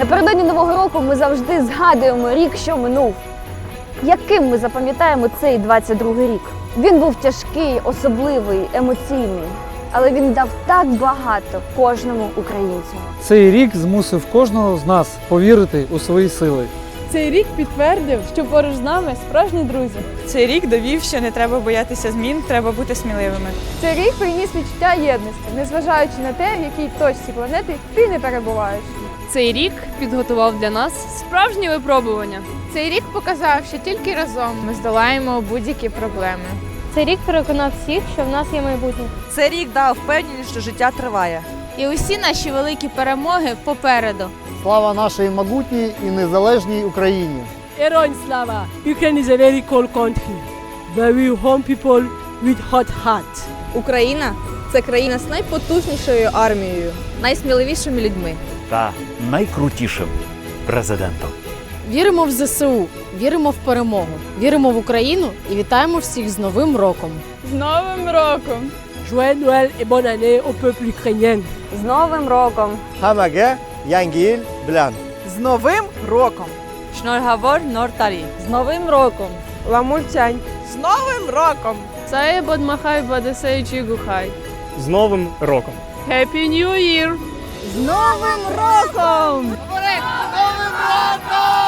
Напередодні нового року ми завжди згадуємо рік, що минув. Яким ми запам'ятаємо цей 22-й рік? Він був тяжкий, особливий, емоційний, але він дав так багато кожному українцю. Цей рік змусив кожного з нас повірити у свої сили. Цей рік підтвердив, що поруч з нами справжні друзі. Цей рік довів, що не треба боятися змін, треба бути сміливими. Цей рік приніс відчуття єдності, незважаючи на те, в якій точці планети ти не перебуваєш. Цей рік підготував для нас справжні випробування. Цей рік показав, що тільки разом ми здолаємо будь-які проблеми. Цей рік переконав всіх, що в нас є майбутнє. Цей рік дав впевненість, що життя триває. І усі наші великі перемоги попереду. Слава нашій могутній і незалежній Україні! Heroin Slava, Ukraine is a very cold country, very home people with hot hearts. Україна це країна з найпотужнішою армією, найсміливішими людьми. та найкрутішим президентом. Віримо в ЗСУ, віримо в перемогу, віримо в Україну і вітаємо всіх з Новим роком. З Новим роком! Joyeux Noël et bonne année au peuple ukrainien. З Новим роком! Хамаге Янгіль Блян. З Новим роком! Шнольгавор Нортарі. З Новим роком! Ламультянь! З Новим роком! Це Бадмахай Бадесей Гухай з Новим роком! Happy New Year! З Новим роком! З Новим роком!